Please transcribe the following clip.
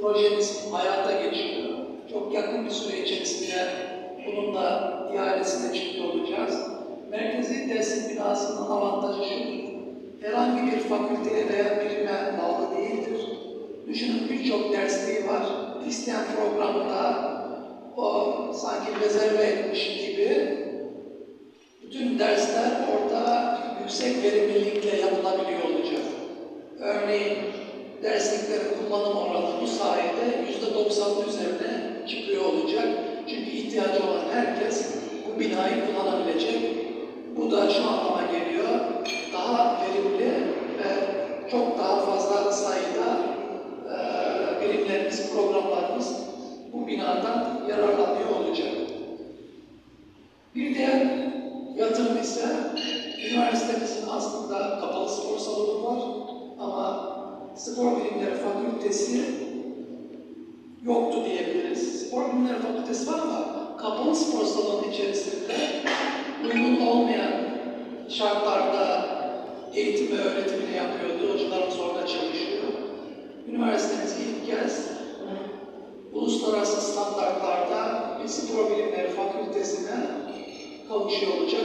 projemiz hayata geçiyor. Çok yakın bir süre içerisinde bunun da ihalesine çıktı olacağız. Merkezi dersin binasının avantajı şudur. Herhangi bir fakülteye veya birime bağlı değildir. Düşünün birçok dersliği var. İsteyen programda o sanki rezerve etmiş gibi bütün dersler orada yüksek verimlilikle yapılabiliyor olacak. Örneğin dersliklerin kullanım oranı Bu da şu anlama geliyor. Daha verimli ve çok daha fazla sayıda eee birimlerimiz, programlarımız bu binadan yararlanıyor olacak. Bir diğer yatırım ise üniversitemizin aslında kapalı spor salonu var ama spor bilimleri fakültesi yoktu diyebiliriz. Spor bilimleri fakültesi var ama kapalı spor salonu içerisinde eğitim ve öğretimini yapıyordu. Hocalarımız orada çalışıyor. Üniversitemiz ilk kez uluslararası standartlarda spor bilimleri fakültesine kavuşuyor olacak.